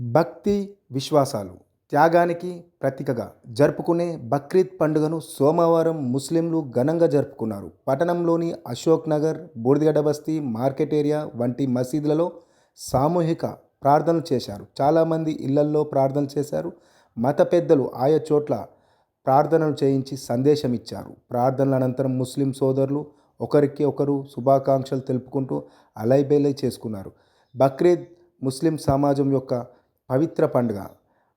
భక్తి విశ్వాసాలు త్యాగానికి ప్రతీకగా జరుపుకునే బక్రీద్ పండుగను సోమవారం ముస్లింలు ఘనంగా జరుపుకున్నారు. పట్టణంలోని అశోక్ నగర్ బూడిదగడ్డ బస్తీ మార్కెట్ ఏరియా వంటి మసీదులలో సామూహిక ప్రార్థనలు చేశారు. చాలామంది ఇళ్ళల్లో ప్రార్థనలు చేశారు. మత పెద్దలు ఆయా చోట్ల ప్రార్థనలు చేయించి సందేశం ఇచ్చారు. ప్రార్థనల అనంతరం ముస్లిం సోదరులు ఒకరికి ఒకరు శుభాకాంక్షలు తెలుపుకుంటూ అలైబేలై చేసుకున్నారు. బక్రీద్ ముస్లిం సమాజం యొక్క పవిత్ర పండుగ.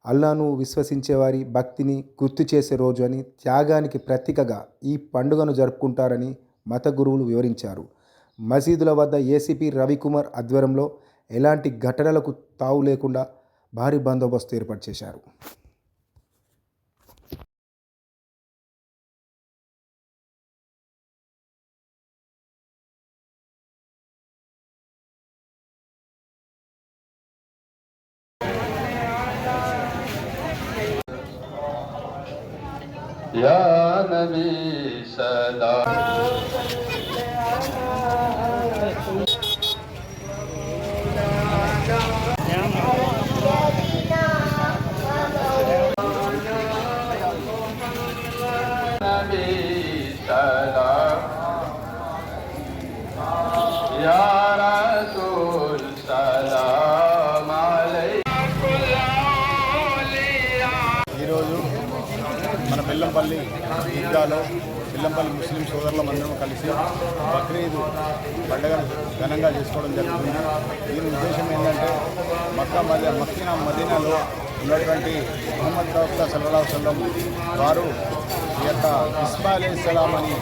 అల్లాను విశ్వసించేవారి భక్తిని గుర్తు చేసే రోజు అని త్యాగానికి ప్రతీకగా ఈ పండుగను జరుపుకుంటారని మత గురువులు వివరించారు. మసీదుల వద్ద ఏసీపీ రవికుమార్ ఆధ్వర్యంలో ఎలాంటి ఘటనలకు తావు లేకుండా భారీ బందోబస్తు ఏర్పాటు చేశారు. या नबी सदा. బెల్లంపల్లి ఈద్గాలో బెల్లంపల్లి ముస్లిం సోదరులం అందరం కలిసి బక్రీద్ పండుగను ఘనంగా చేసుకోవడం జరుగుతుంది. దీని ఉద్దేశం ఏంటంటే మక్కా మద మక్కీనా మదీనాలో ఉన్నటువంటి మొహమ్మద్ ప్రవక్త సల్లా సల్లం వారు ఈ యొక్క ఇస్మా అలీ సలాం అని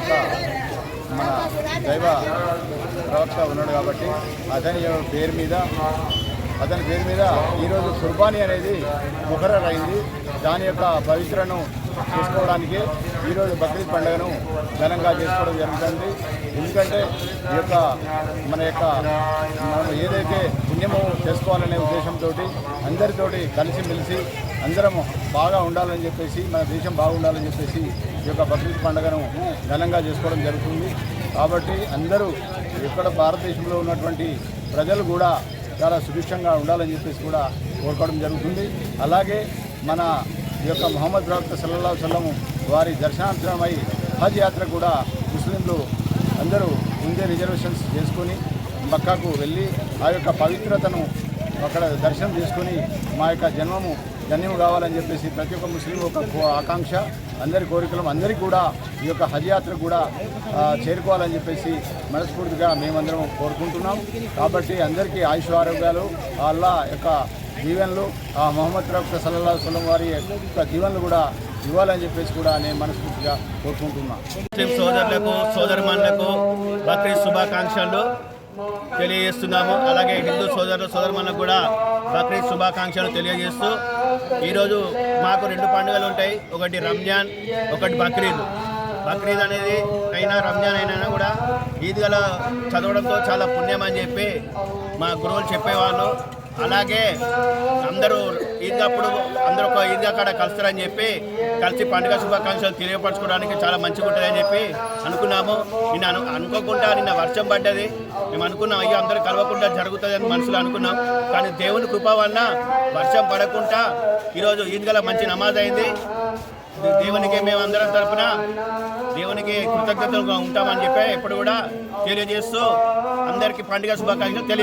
ఒక మన దైవ ప్రవక్త ఉన్నాడు కాబట్టి అతని పేరు మీద అతని పేరు మీద ఈరోజు కుర్బానీ అనేది ముఖరర్ అయింది దాని యొక్క పవిత్రను చేసుకోవడానికి ఈరోజు బక్రీద్ పండుగను ఘనంగా చేసుకోవడం జరుగుతుంది. ఎందుకంటే ఈ యొక్క మన యొక్క మనం ఏదైతే పుణ్యము చేసుకోవాలనే ఉద్దేశంతో అందరితోటి కలిసిమెలిసి అందరం బాగా ఉండాలని చెప్పేసి మన దేశం బాగుండాలని చెప్పేసి ఈ యొక్క బక్రీద్ పండుగను ఘనంగా చేసుకోవడం జరుగుతుంది. కాబట్టి అందరూ ఇక్కడ భారతదేశంలో ఉన్నటువంటి ప్రజలు కూడా చాలా సుభిక్షంగా ఉండాలని చెప్పేసి కూడా కోరుకోవడం జరుగుతుంది. అలాగే మన ఈ యొక్క మొహమ్మద్ ప్రవక్త సల్లా సల్లము వారి దర్శనార్థమై హజ్ యాత్ర కూడా ముస్లింలు అందరూ ముందే రిజర్వేషన్స్ చేసుకొని మక్కాకు వెళ్ళి ఆ యొక్క పవిత్రతను అక్కడ దర్శనం చేసుకొని మా యొక్క జన్మము ధన్యం కావాలని చెప్పేసి ప్రతి ఒక్క ముస్లిం ఒక కో- ఆకాంక్ష అందరి కోరికలు అందరికీ కూడా ఈ యొక్క హజ్ యాత్ర కూడా చేరుకోవాలని చెప్పేసి మనస్ఫూర్తిగా మేమందరం కోరుకుంటున్నాం. కాబట్టి అందరికీ ఆయుష్ ఆరోగ్యాలు వాళ్ళ యొక్క దీవెనలు ఆ మొహమ్మద్ ప్రవక్త సల్లల్లా సలం వారి యొక్క దీవెనలు కూడా ఇవ్వాలని చెప్పేసి కూడా నేను మనస్ఫూర్తిగా కోరుకుంటున్నాను ముస్లిం సోదరులకు సోదరిమణులకు బక్రీద్ శుభాకాంక్షలు. తెలియజేస్తున్నాము. అలాగే హిందూ సోదరులు సోదరులకు కూడా బక్రీద్ శుభాకాంక్షలు తెలియజేస్తూ ఈరోజు మాకు రెండు పండుగలు ఉంటాయి. ఒకటి రంజాన్ ఒకటి బక్రీద్. బక్రీద్ అనేది అయినా రంజాన్ అయినా కూడా ఈద్గల చదవడంతో చాలా పుణ్యం అని చెప్పి మా గురువులు చెప్పేవాళ్ళు. అలాగే అందరూ ఈద్గప్పుడు అందరూ ఒక ఈద్గా కాడ కలుస్తారని చెప్పి కలిసి పండుగ శుభాకాంక్షలు తెలియపరచుకోవడానికి చాలా మంచిగా ఉంటుందని చెప్పి అనుకున్నాము. నిన్న అను అనుకోకుండా నిన్న వర్షం పడ్డది. మేము అనుకున్నాం అయ్యో అందరూ కలవకుండా జరుగుతుంది అని మనసులో అనుకున్నాం. కానీ దేవుని కృప వలన వర్షం పడకుండా ఈరోజు ఈద్గల మంచి నమాజ్ అయింది. దేవునికి మేము అందరం తరపున దేవునికి కృతజ్ఞతలుగా ఉంటామని చెప్పి ఎప్పుడు కూడా తెలియజేస్తూ అందరికీ పండుగ శుభాకాంక్షలు తెలియ